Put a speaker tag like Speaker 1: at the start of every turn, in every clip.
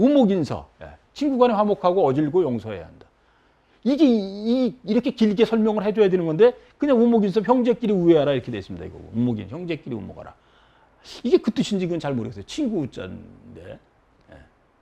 Speaker 1: 우목인서. 예. 친구 간에 화목하고 어질고 용서해야 한다. 이게 이, 이렇게 길게 설명을 해줘야 되는 건데 그냥 우목인서 형제끼리 우애하라 이렇게 돼 있습니다. 이거 우목인 형제끼리 우목하라. 이게 그 뜻인지 그건 잘 모르겠어요. 친구 자인데. 예.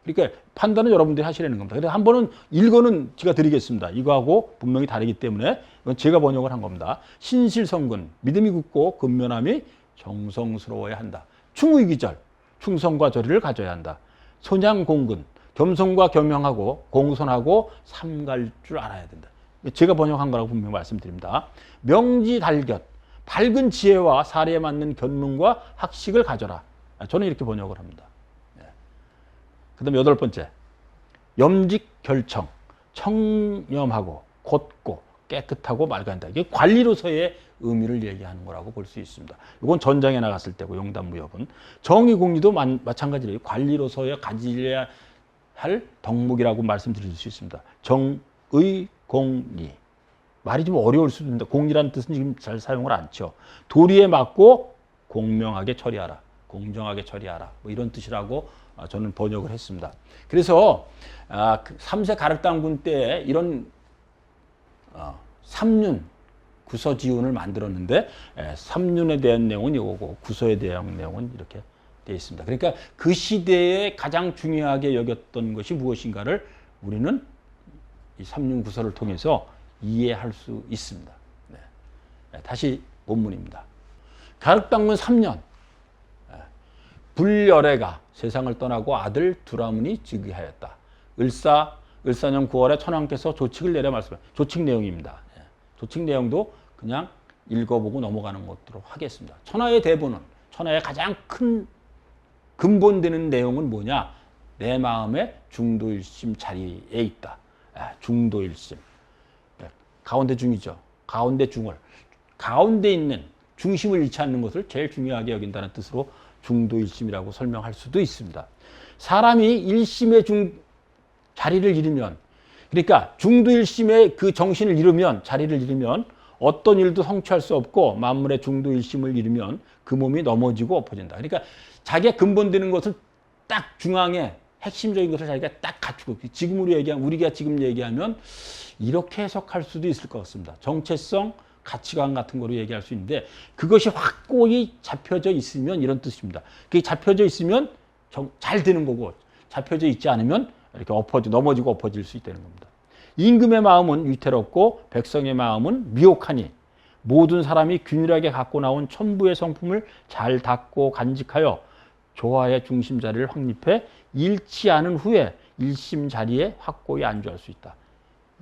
Speaker 1: 그러니까 판단은 여러분들이 하시라는 겁니다. 그래서 한 번은 일거는 제가 드리겠습니다. 이거하고 분명히 다르기 때문에 이건 제가 번역을 한 겁니다. 신실성근 믿음이 굳고 근면함이 정성스러워야 한다. 충의기절 충성과 절의를 가져야 한다. 소냥공근 겸손과 겸용하고 공손하고 삼갈 줄 알아야 된다. 제가 번역한 거라고 분명히 말씀드립니다. 명지달곁 밝은 지혜와 사례에 맞는 견문과 학식을 가져라. 저는 이렇게 번역을 합니다. 그 다음에 여덟 번째. 염직 결청. 청렴하고 곧고 깨끗하고 맑은다. 이게 관리로서의 의미를 얘기하는 거라고 볼 수 있습니다. 이건 전장에 나갔을 때고 용담 무협은 정의 공리도 마, 마찬가지로 관리로서의 가지려야 할 덕목이라고 말씀드릴 수 있습니다. 정의 공리 말이 좀 어려울 수도 있는데 공리라는 뜻은 지금 잘 사용을 않죠. 도리에 맞고 공명하게 처리하라, 공정하게 처리하라 뭐 이런 뜻이라고 아, 저는 번역을 했습니다. 그래서 아, 3세 가륵당군 때 이런 어, 삼륜 구서지훈을 만들었는데 에, 삼륜에 대한 내용은 이거고 구서에 대한 내용은 이렇게 되어 있습니다. 그러니까 그 시대에 가장 중요하게 여겼던 것이 무엇인가를 우리는 이 삼륜 구서를 통해서 이해할 수 있습니다. 네. 네, 다시 본문입니다. 가륵당군 3년 불열애가 세상을 떠나고 아들 두라문이 즉위하였다. 을사 을사년 9월에 천황께서 조칙을 내려 말씀해 조칙 내용입니다. 예. 조칙 내용도 그냥 읽어보고 넘어가는 것으로 하겠습니다. 천하의 대부는 천하의 가장 큰 근본되는 내용은 뭐냐? 내 마음의 중도일심 자리에 있다. 아, 중도일심. 예. 가운데 중이죠. 가운데 중을. 가운데 있는 중심을 잃지 않는 것을 제일 중요하게 여긴다는 뜻으로 중도일심이라고 설명할 수도 있습니다. 사람이 일심의 중 자리를 잃으면 그러니까 중도일심의 그 정신을 잃으면 자리를 잃으면 어떤 일도 성취할 수 없고 만물의 중도일심을 잃으면 그 몸이 넘어지고 엎어진다. 그러니까 자기가 근본되는 것을 딱 중앙에 핵심적인 것을 자기가 딱 갖추고 지금으로 얘기하면 우리가 지금 얘기하면 이렇게 해석할 수도 있을 것 같습니다. 정체성, 가치관 같은 거로 얘기할 수 있는데 그것이 확고히 잡혀져 있으면 이런 뜻입니다. 그게 잡혀져 있으면 잘 되는 거고 잡혀져 있지 않으면 이렇게 엎어지 넘어지고 엎어질 수 있다는 겁니다. 임금의 마음은 위태롭고 백성의 마음은 미혹하니 모든 사람이 균일하게 갖고 나온 천부의 성품을 잘 닦고 간직하여 조화의 중심 자리를 확립해 잃지 않은 후에 일심 자리에 확고히 안주할 수 있다.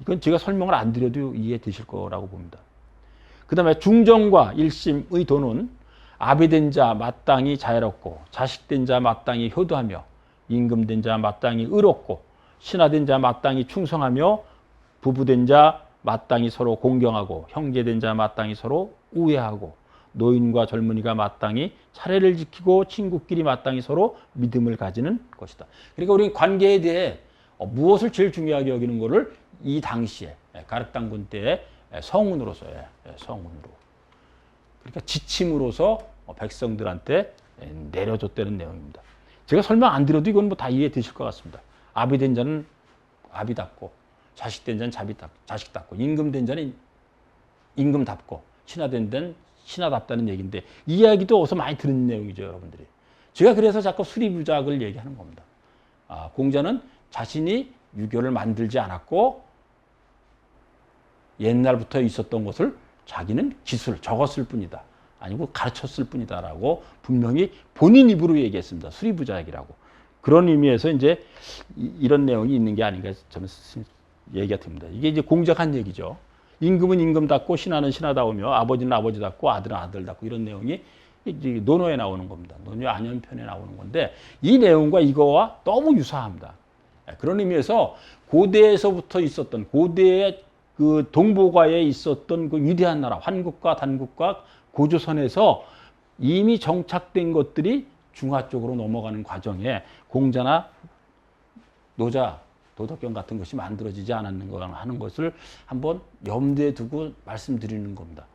Speaker 1: 이건 제가 설명을 안 드려도 이해 되실 거라고 봅니다. 그 다음에 중정과 일심의 도는 아비된 자 마땅히 자애롭고 자식된 자 마땅히 효도하며 임금된 자 마땅히 의롭고 신하된 자 마땅히 충성하며 부부된 자 마땅히 서로 공경하고 형제된 자 마땅히 서로 우애하고 노인과 젊은이가 마땅히 차례를 지키고 친구끼리 마땅히 서로 믿음을 가지는 것이다. 그러니까 우리 관계에 대해 어, 무엇을 제일 중요하게 여기는 것을 이 당시에 예, 가륵당군 때 성운으로서 예, 성운으로 그러니까 지침으로서 어, 백성들한테 예, 내려줬다는 내용입니다. 제가 설명 안 드려도 이건 뭐 다 이해 되실 것 같습니다. 아비 된 자는 아비답고 자식 된 자는 자비답, 자식답고 임금 된 자는 임금답고 신하 된 자는 신하답다는 얘기인데 이 이야기도 어디서 많이 들은 내용이죠 여러분들이. 제가 그래서 자꾸 수리부작을 얘기하는 겁니다. 아, 공자는 자신이 유교를 만들지 않았고 옛날부터 있었던 것을 자기는 기술 적었을 뿐이다. 아니고 가르쳤을 뿐이다라고 분명히 본인 입으로 얘기했습니다. 수리부작이라고. 그런 의미에서 이제 이런 내용이 있는 게 아닌가 저는 얘기가 됩니다. 이게 이제 공작한 얘기죠. 임금은 임금답고 신하는 신하다우며 아버지는 아버지답고 아들은 아들답고 이런 내용이 논어에 나오는 겁니다. 논어 안연편에 나오는 건데 이 내용과 이거와 너무 유사합니다. 그런 의미에서 고대에서부터 있었던 고대의 그 동북아에 있었던 그 위대한 나라 환국과 단국과 고조선에서 이미 정착된 것들이 중화 쪽으로 넘어가는 과정에 공자나 노자 도덕경 같은 것이 만들어지지 않았는가 하는 것을 한번 염두에 두고 말씀드리는 겁니다.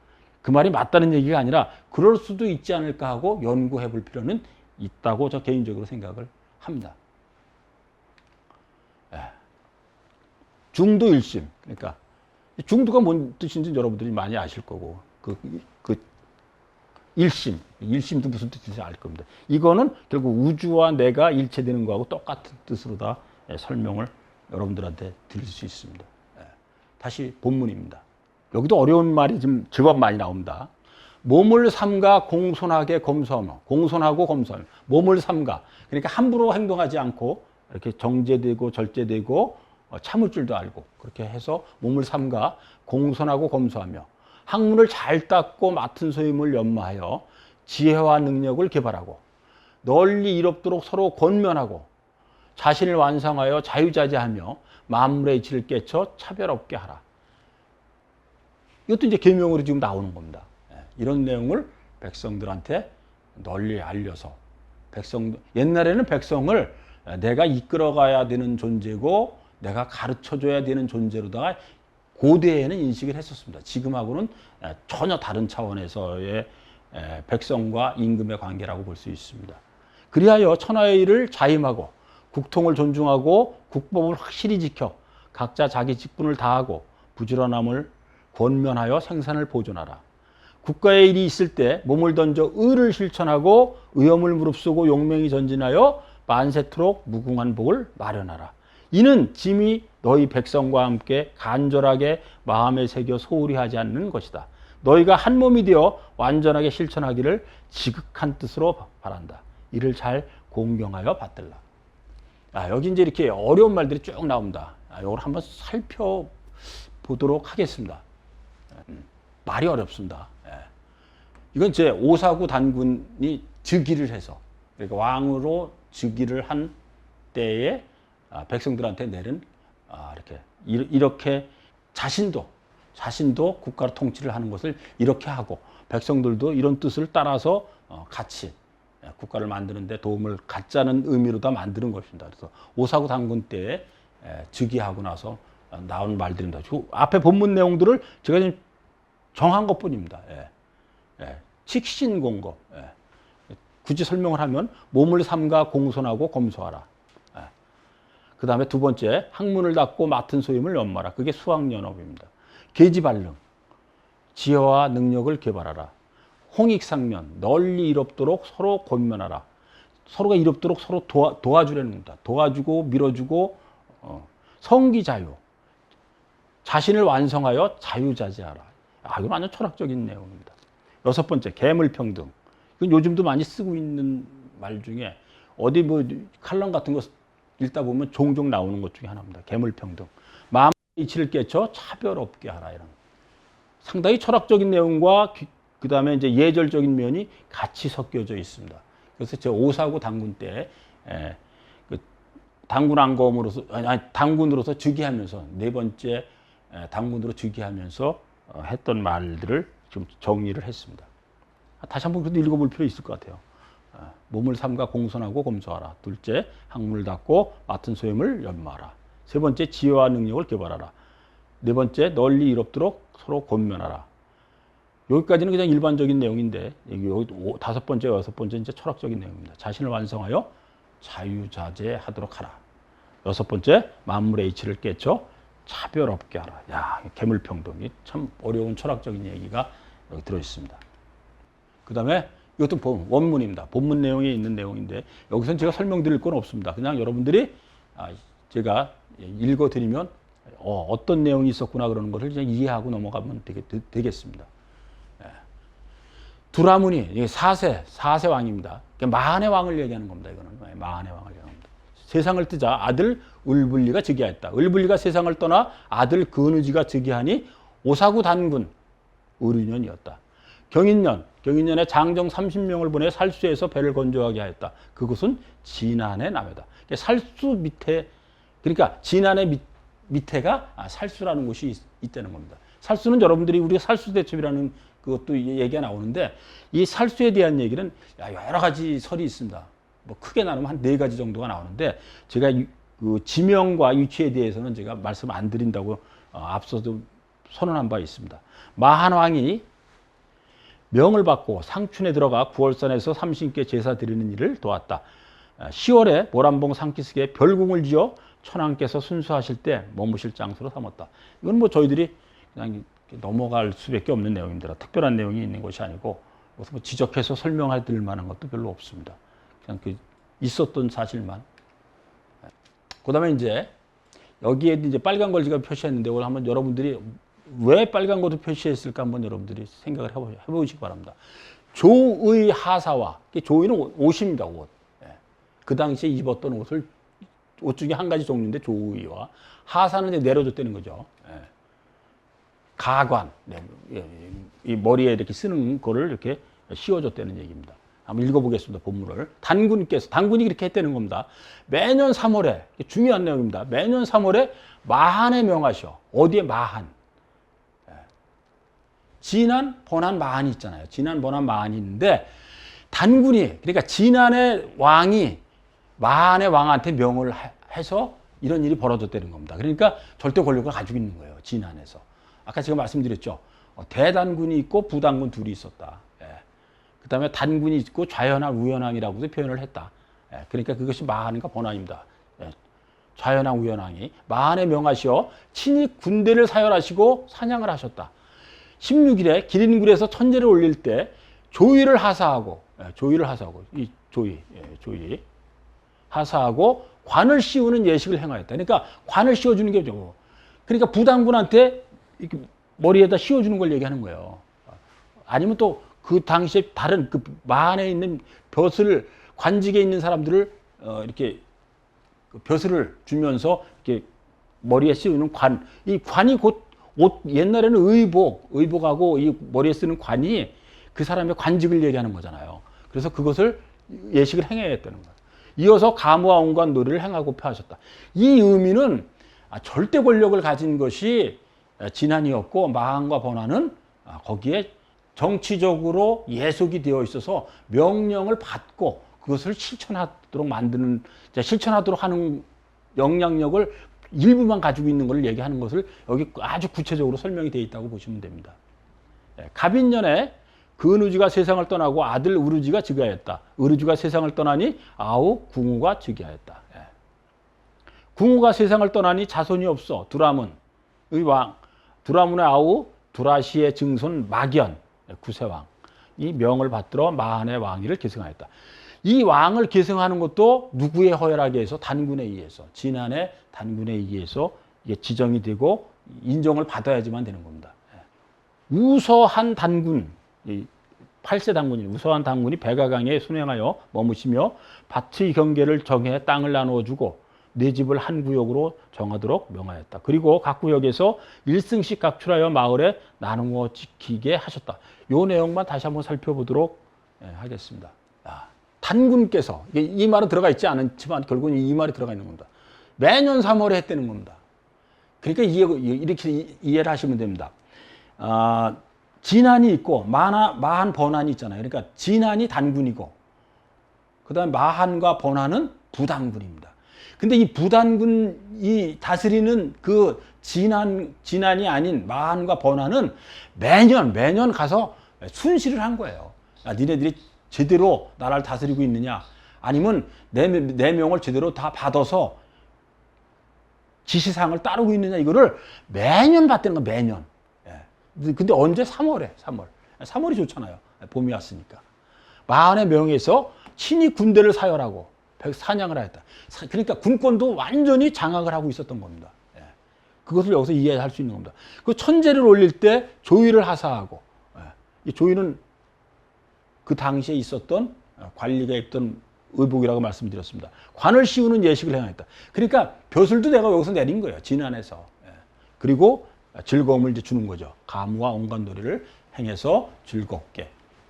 Speaker 1: 그 말이 맞다는 얘기가 아니라 그럴 수도 있지 않을까 하고 연구해 볼 필요는 있다고 저 개인적으로 생각을 합니다. 중도 일심. 그러니까 중도가 뭔 뜻인지 여러분들이 많이 아실 거고 그, 그 일심, 일심도 무슨 뜻인지 알 겁니다. 이거는 결국 우주와 내가 일체되는 거하고 똑같은 뜻으로 다 예, 설명을 여러분들한테 드릴 수 있습니다. 예. 다시 본문입니다. 여기도 어려운 말이 좀 제법 많이 나옵니다. 몸을 삼가 공손하게 검소하며 공손하고 검소하며 몸을 삼가 그러니까 함부로 행동하지 않고 이렇게 정제되고 절제되고 어, 참을 줄도 알고 그렇게 해서 몸을 삼가 공손하고 검소하며 학문을 잘 닦고 맡은 소임을 연마하여 지혜와 능력을 개발하고 널리 이롭도록 서로 권면하고 자신을 완성하여 자유자재하며 만물의 이치를 깨쳐 차별 없게 하라. 이것도 이제 계명으로 지금 나오는 겁니다. 예, 이런 내용을 백성들한테 널리 알려서 백성 옛날에는 백성을 내가 이끌어가야 되는 존재고 내가 가르쳐줘야 되는 존재로다가 고대에는 인식을 했었습니다. 지금하고는 전혀 다른 차원에서의 백성과 임금의 관계라고 볼 수 있습니다. 그리하여 천하의 일을 자임하고 국통을 존중하고 국법을 확실히 지켜 각자 자기 직분을 다하고 부지런함을 권면하여 생산을 보존하라. 국가의 일이 있을 때 몸을 던져 의를 실천하고 의엄을 무릅쓰고 용맹히 전진하여 만세토록 무궁한 복을 마련하라. 이는 짐이 너희 백성과 함께 간절하게 마음에 새겨 소홀히 하지 않는 것이다. 너희가 한 몸이 되어 완전하게 실천하기를 지극한 뜻으로 바란다. 이를 잘 공경하여 받들라. 아, 여기 이제 이렇게 어려운 말들이 쭉 나옵니다. 아, 이걸 한번 살펴보도록 하겠습니다. 음, 말이 어렵습니다. 예. 이건 제 오사구 단군이 즉위를 해서 그러니까 왕으로 즉위를 한 때에 아, 백성들한테 내린 아, 이렇게 이렇게 자신도 자신도 국가를 통치를 하는 것을 이렇게 하고 백성들도 이런 뜻을 따라서 어, 같이 예, 국가를 만드는데 도움을 갖자는 의미로 다 만드는 것입니다. 그래서 오사구 당군 때 예, 즉위하고 나서 나온 말들입니다. 그 앞에 본문 내용들을 제가 지금 정한 것 뿐입니다. 예. 예. 직신공거. 예. 굳이 설명을 하면 몸을 삼가 공손하고 검소하라. 그 다음에 두 번째, 학문을 닫고 맡은 소임을 연마라. 그게 수학연합입니다. 계지발능, 지혜와 능력을 개발하라. 홍익상면, 널리 이롭도록 서로 권면하라. 서로가 이롭도록 서로 도와, 도와주려는 겁니다. 도와주고 밀어주고 어. 성기자유, 자신을 완성하여 자유자재하라. 아, 이건 완전 철학적인 내용입니다. 여섯 번째, 개물평등. 이건 요즘도 많이 쓰고 있는 말 중에 어디 뭐 칼럼 같은 거 읽다 보면 종종 나오는 것 중에 하나입니다. 개물평등. 마음의 이치를 깨쳐 차별 없게 하라 이런. 상당히 철학적인 내용과 그 다음에 이제 예절적인 면이 같이 섞여져 있습니다. 그래서 제 오사구 당군 때 에, 그 당군 안검으로서 아니, 당군으로서 즉위하면서 네 번째 에, 당군으로 즉위하면서 어, 했던 말들을 좀 정리를 했습니다. 다시 한번 그래도 읽어볼 필요 있을 것 같아요. 어, 몸을 삼가 공손하고 검소하라. 둘째, 학문을 닫고 맡은 소임을 연마하라. 세 번째, 지혜와 능력을 개발하라. 네 번째, 널리 이롭도록 서로 권면하라. 여기까지는 그냥 일반적인 내용인데 여기 다섯 번째, 여섯 번째 이제 철학적인 내용입니다. 자신을 완성하여 자유자재하도록 하라. 여섯 번째, 만물의 이치를 깨쳐 차별 없게 하라. 야, 개물평등이 참 어려운 철학적인 얘기가 여기 들어 있습니다. 그 다음에 이것도 본, 원문입니다. 본문 내용에 있는 내용인데 여기서는 제가 설명드릴 건 없습니다. 그냥 여러분들이 아, 제가 읽어드리면 어, 떤 내용이 있었구나 그러는 것을 그냥 이해하고 넘어가면 되겠, 습니다 예. 두라문이 사세, 사세 왕입니다. 마한의 왕을 얘기하는 겁니다. 이거는 예, 마한의 왕을 얘기합니다. 세상을 뜨자 아들 을불리가 즉위하였다. 을불리가 세상을 떠나 아들 근의지가 즉위하니 오사구 단군 의륜년이었다. 경인년, 경인년에 장정 30명을 보내 살수에서 배를 건조하게 하였다. 그것은 진안의 남해다. 살수 밑에, 그러니까 진안의 밑, 밑에가 아, 살수라는 곳이 있, 다는 겁니다. 살수는 여러분들이 우리가 살수 대첩이라는 그것도 얘기가 나오는데 이 살수에 대한 얘기는 여러 가지 설이 있습니다. 뭐 크게 나누면 한 네 가지 정도가 나오는데 제가 그 지명과 위치에 대해서는 제가 말씀 안 드린다고 어, 앞서도 선언한 바 있습니다. 마한 왕이 명을 받고 상춘에 들어가 구월산에서 삼신께 제사 드리는 일을 도왔다. 10월에 아, 모란봉 상키스에 별궁을 지어 천왕께서 순수하실 때 머무실 장소로 삼았다. 이건 뭐 저희들이 그냥 넘어갈 수밖에 없는 내용입니다. 특별한 내용이 있는 것이 아니고 무슨 뭐 지적해서 드릴 만한 것도 별로 없습니다. 그냥 그 있었던 사실만. 그다음에 이제 여기에 이제 빨간 걸 제가 표시했는데 오늘 한번 여러분들이 왜 빨간 것을 표시했을까 한번 여러분들이 생각을 해보, 해보시기 바랍니다. 조의 하사와 조의는 옷입니다. 옷. 예. 그 당시에 입었던 옷을 옷 중에 한 가지 종류인데 조의와 하사는 이제 내려줬다는 거죠. 예. 가관, 네, 예, 이 머리에 이렇게 쓰는 거를 이렇게 씌워줬다는 얘기입니다. 한번 읽어보겠습니다. 본문을. 단군께서, 단군이 이렇게 했다는 겁니다. 매년 3월에, 중요한 내용입니다. 매년 3월에 마한에 명하셔. 어디에 마한? 번한, 마한이 있잖아요. 진한, 번한, 마한이 있는데, 단군이, 그러니까 진한의 왕이 마한의 왕한테 명을 해- 해서 이런 일이 벌어졌다는 겁니다. 그러니까 절대 권력을 가지고 있는 거예요. 진한에서. 아까 제가 말씀드렸죠. 어, 대단군이 있고 부단군 둘이 있었다. 예. 그 다음에 단군이 있고 좌현왕, 우현왕이라고도 표현을 했다. 예. 그러니까 그것이 마한과 번한입니다. 예. 좌현왕, 우현왕이 마한에 명하시어 친히 군대를 사열하시고 사냥을 하셨다. 16일에 기린굴에서 천재를 올릴 때 조의를 하사하고 예, 조의를 하사하고 이 조의 예, 조의 하사하고 관을 씌우는 예식을 행하였다. 그러니까 관을 씌워주는 게 죠. 그러니까 부당군한테 이렇게 머리에다 씌워주는 걸 얘기하는 거예요. 아니면 또 그 당시에 다른 그 만에 있는 벼슬 관직에 있는 사람들을 어, 이렇게 그 벼슬을 주면서 이렇게 머리에 씌우는 관. 이 관이 곧 옷, 옛날에는 의복, 의복하고 이 머리에 쓰는 관이 그 사람의 관직을 얘기하는 거잖아요. 그래서 그것을 예식을 행해야 했다는 거예요. 이어서 가무와 온갖 노래를 행하고 표하셨다. 이 의미는 아, 절대 권력을 가진 것이 진한이었고 마한과 번한은 아, 거기에 정치적으로 예속이 되어 있어서 명령을 받고 그것을 실천하도록 만드는 실천하도록 하는 영향력을 일부만 가지고 있는 것을 얘기하는 것을 여기 아주 구체적으로 설명이 되어 있다고 보시면 됩니다. 예, 갑인년에 근우지가 세상을 떠나고 아들 우르지가 즉위하였다. 우르지가 세상을 떠나니 아우 궁우가 즉위하였다. 예. 궁우가 세상을 떠나니 자손이 없어 두라문의 왕 두라문의 아우 두라시의 증손 막연 예, 구세왕 이 명을 받들어 마한의 왕위를 계승하였다. 이 왕을 계승하는 것도 누구의 허락에 의해서 단군에 의해서 진한의 단군에 의해서 이게 지정이 되고 인정을 받아야지만 되는 겁니다. 예. 우서한 단군, 이 8세 단군이 우서한 단군이 백아강에 순행하여 머무시며 밭의 경계를 정해 땅을 나누어 주고 네 집을 한 구역으로 정하도록 명하였다. 그리고 각 구역에서 1승씩 각출하여 마을에 나누어 지키게 하셨다. 요 내용만 다시 한번 살펴보도록 예, 하겠습니다. 아, 단군께서 이 말은 들어가 있지 않지만 결국은 이 말이 들어가 있는 겁니다. 매년 3월에 했다는 겁니다. 그러니까 이렇게 이해를 하시면 됩니다. 아, 진한이 있고 마나, 마한 번한이 있잖아요. 그러니까 진한이 단군이고 그다음에 마한과 번한은 부단군입니다. 근데 이 부단군이 다스리는 그 진한 진한이 아닌 마한과 번한은 매년 매년 가서 순시를 한 거예요. 야, 니네들이 제대로 나라를 다스리고 있느냐? 아니면 내, 내 명을 제대로 다 받아서 지시사항을 따르고 있느냐? 이거를 매년 받다는 거 매년. 예. 근데 언제? 3월에, 3월. 3월이 좋잖아요. 봄이 왔으니까. 마흔의 명에서 친히 군대를 사열하고 사냥을 하였다. 사- 그러니까 군권도 완전히 장악을 하고 있었던 겁니다. 예. 그것을 여기서 이해할 수 있는 겁니다. 그 천재를 올릴 때 조의를 하사하고, 예. 이 조의는 그 당시에 있었던 어, 관리가 입던 의복이라고 말씀드렸습니다. 관을 씌우는 예식을 행하였다. 그러니까 벼슬도 내가 여기서 내린 거예요. 진안에서. 예. 그리고 즐거움을 이제 주는 거죠. 가무와 노래를 행해서 즐겁게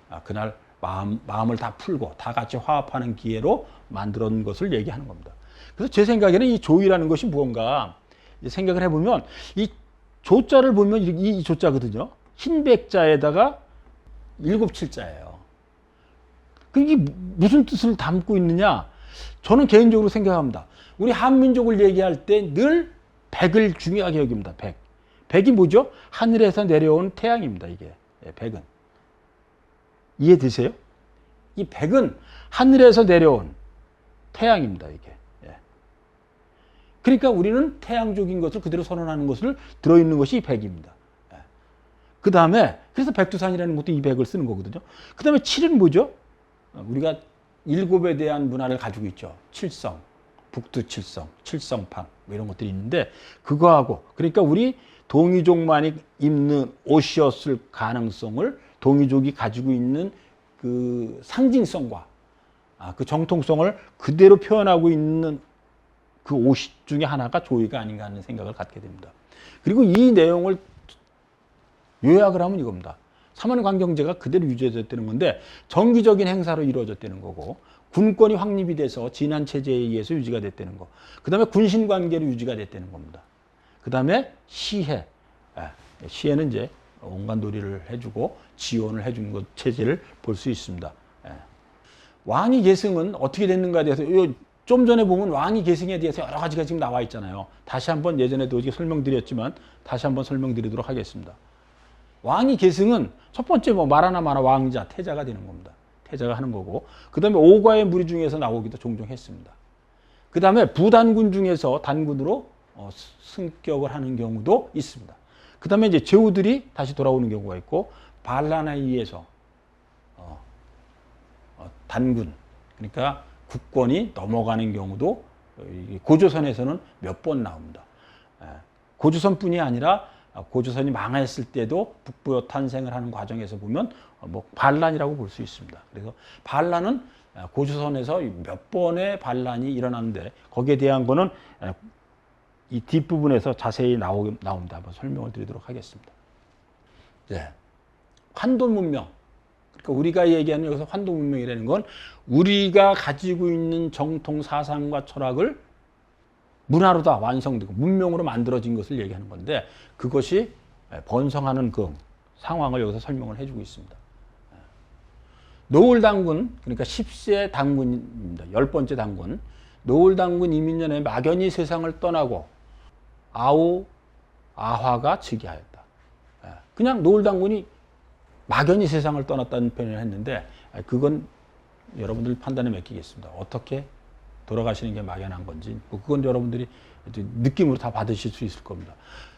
Speaker 1: 아, 그날 마음, 마음을 다 풀고 다 같이 화합하는 기회로 만들었는 것을 얘기하는 겁니다. 그래서 제 생각에는 이 조이라는 것이 무언가 생각을 해보면 이 조자를 보면 이, 이 조자거든요. 흰 백자에다가 일곱 칠자예요. 그게 무슨 뜻을 담고 있느냐? 저는 개인적으로 생각합니다. 우리 한민족을 얘기할 때 늘 백을 중요하게 여깁니다. 백. 백이 뭐죠? 하늘에서 내려온 태양입니다. 이게 예, 백은 이해되세요? 이 백은 하늘에서 내려온 태양입니다. 이게. 예. 그러니까 우리는 태양적인 것을 그대로 선언하는 것을 들어있는 것이 이 백입니다. 그 다음에 그래서 백두산이라는 것도 이 백을 쓰는 거거든요. 그 다음에 칠은 뭐죠? 어, 우리가 일곱에 대한 문화를 가지고 있죠. 칠성, 북두칠성, 칠성판 뭐 이런 것들이 있는데 그거하고 그러니까 우리 동이족만이 입는 옷이었을 가능성을 동이족이 가지고 있는 그 상징성과 아, 그 정통성을 그대로 표현하고 있는 그 옷 중에 하나가 조이가 아닌가 하는 생각을 갖게 됩니다. 그리고 이 내용을 요약을 하면 이겁니다. 삼원 관경제가 그대로 유지됐다는 건데 정기적인 행사로 이루어졌다는 거고 군권이 확립이 돼서 진한 체제에 의해서 유지가 됐다는 거. 그 다음에 군신 관계로 유지가 됐다는 겁니다. 그 다음에 시해. 예, 시해는 이제 온갖 놀이를 해주고 지원을 해주는 것 체제를 볼 수 있습니다. 예. 왕위 계승은 어떻게 됐는가에 대해서 요- 좀 전에 보면 왕위 계승에 대해서 여러 가지가 지금 나와 있잖아요. 다시 한번 예전에도 설명드렸지만 다시 한번 설명드리도록 하겠습니다. 왕위 계승은 첫 번째 뭐 말하나 마나 왕자 태자가 되는 겁니다. 태자가 하는 거고 그 다음에 오과의 무리 중에서 나오기도 종종 했습니다. 그 다음에 부단군 중에서 단군으로 어, 스- 승격을 하는 경우도 있습니다. 그 다음에 이제 제후들이 다시 돌아오는 경우가 있고 반란에 의해서 어, 어, 단군 그러니까 국권이 넘어가는 경우도 어, 이 고조선에서는 몇 번 나옵니다. 예, 고조선뿐이 아니라 어, 고조선이 망했을 때도 북부여 탄생을 하는 과정에서 보면 어, 뭐 반란이라고 볼 수 있습니다. 그래서 반란은 어, 고조선에서 몇 번의 반란이 일어났는데 거기에 대한 거는 에, 이 뒷부분에서 자세히 나오, 나옵니다. 한번 설명을 드리도록 하겠습니다. 네. 환돈 문명. 그러니까 우리가 얘기하는 여기서 환돈 문명이라는 건 우리가 가지고 있는 정통 사상과 철학을 문화로 다 완성되고 문명으로 만들어진 것을 얘기하는 건데 그것이 번성하는 그 상황을 여기서 설명을 해주고 있습니다. 노을 당군 그러니까 10세 당군입니다. 열 번째 당군 노을 당군 이민년에 막연히 세상을 떠나고 아우 아화가 즉위하였다. 예, 그냥 노을 당군이 막연히 세상을 떠났다는 표현을 했는데 아, 그건 여러분들 판단에 맡기겠습니다. 어떻게 돌아가시는 게 막연한 건지 뭐 그건 여러분들이 느낌으로 다 받으실 수 있을 겁니다.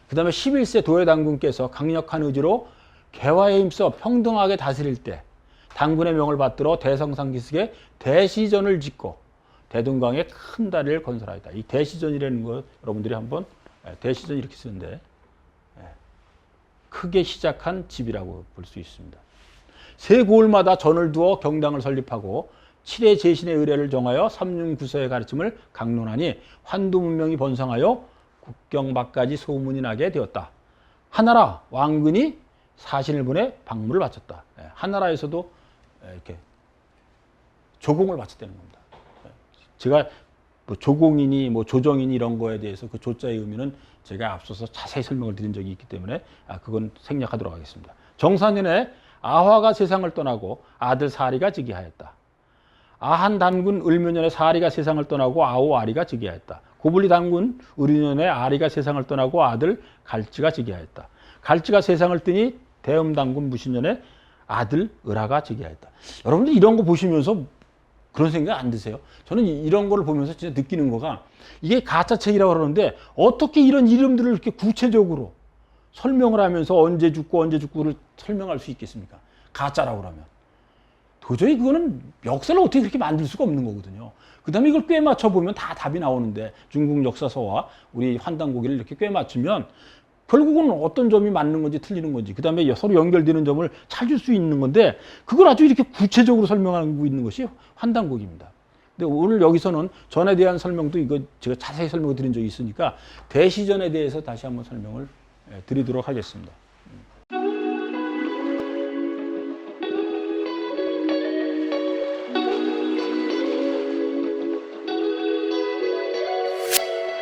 Speaker 1: 그 다음에 11세 도의 당군께서 강력한 의지로 개화에 힘써 평등하게 다스릴 때 당군의 명을 받들어 대성상 기슭에 대시전을 짓고 대동강에 큰 다리를 건설하였다. 이 대시전이라는 거 여러분들이 한번 예, 대시전 이렇게 쓰는데 예, 크게 시작한 집이라고 볼 수 있습니다. 세 고을마다 전을 두어 경당을 설립하고 칠의 제신의 의례를 정하여 삼륜구서의 가르침을 강론하니 환두 문명이 번성하여 국경 밖까지 소문이 나게 되었다. 하나라 왕근이 사신을 보내 방문을 바쳤다. 예, 하나라에서도 예, 이렇게 조공을 바쳤다는 겁니다. 예, 제가 뭐 조공이니 뭐 조정이니 이런 거에 대해서 그 조자의 의미는 제가 앞서서 자세히 설명을 드린 적이 있기 때문에 아, 그건 생략하도록 하겠습니다. 정사년에 아화가 세상을 떠나고 아들 사리가 즉위하였다. 아한 단군 을묘년에 사리가 세상을 떠나고 아오 아리가 즉위하였다. 고블리 단군 을유년에 아리가 세상을 떠나고 아들 갈지가 즉위하였다. 갈지가 세상을 뜨니 대음 단군 무신년에 아들 을하가 즉위하였다. 여러분들 이런 거 보시면서 그런 생각 안 드세요? 저는 이- 이런 거를 보면서 진짜 느끼는 거가 이게 가짜 책이라고 그러는데 어떻게 이런 이름들을 이렇게 구체적으로 설명을 하면서 언제 죽고 언제 죽고를 설명할 수 있겠습니까? 가짜라고 그러면. 도저히 그거는 역사를 어떻게 그렇게 만들 수가 없는 거거든요. 그 다음에 이걸 꽤 맞춰보면 다 답이 나오는데 중국 역사서와 우리 환단고기를 이렇게 꽤 맞추면 결국은 어떤 점이 맞는 건지 틀리는 건지 그 다음에 서로 연결되는 점을 찾을 수 있는 건데 그걸 아주 이렇게 구체적으로 설명하고 있는 것이 환단곡입니다. 근데 오늘 여기서는 전에 대한 설명도 이거 제가 자세히 설명을 드린 적이 있으니까 대시전에 대해서 다시 한번 설명을 예, 드리도록 하겠습니다.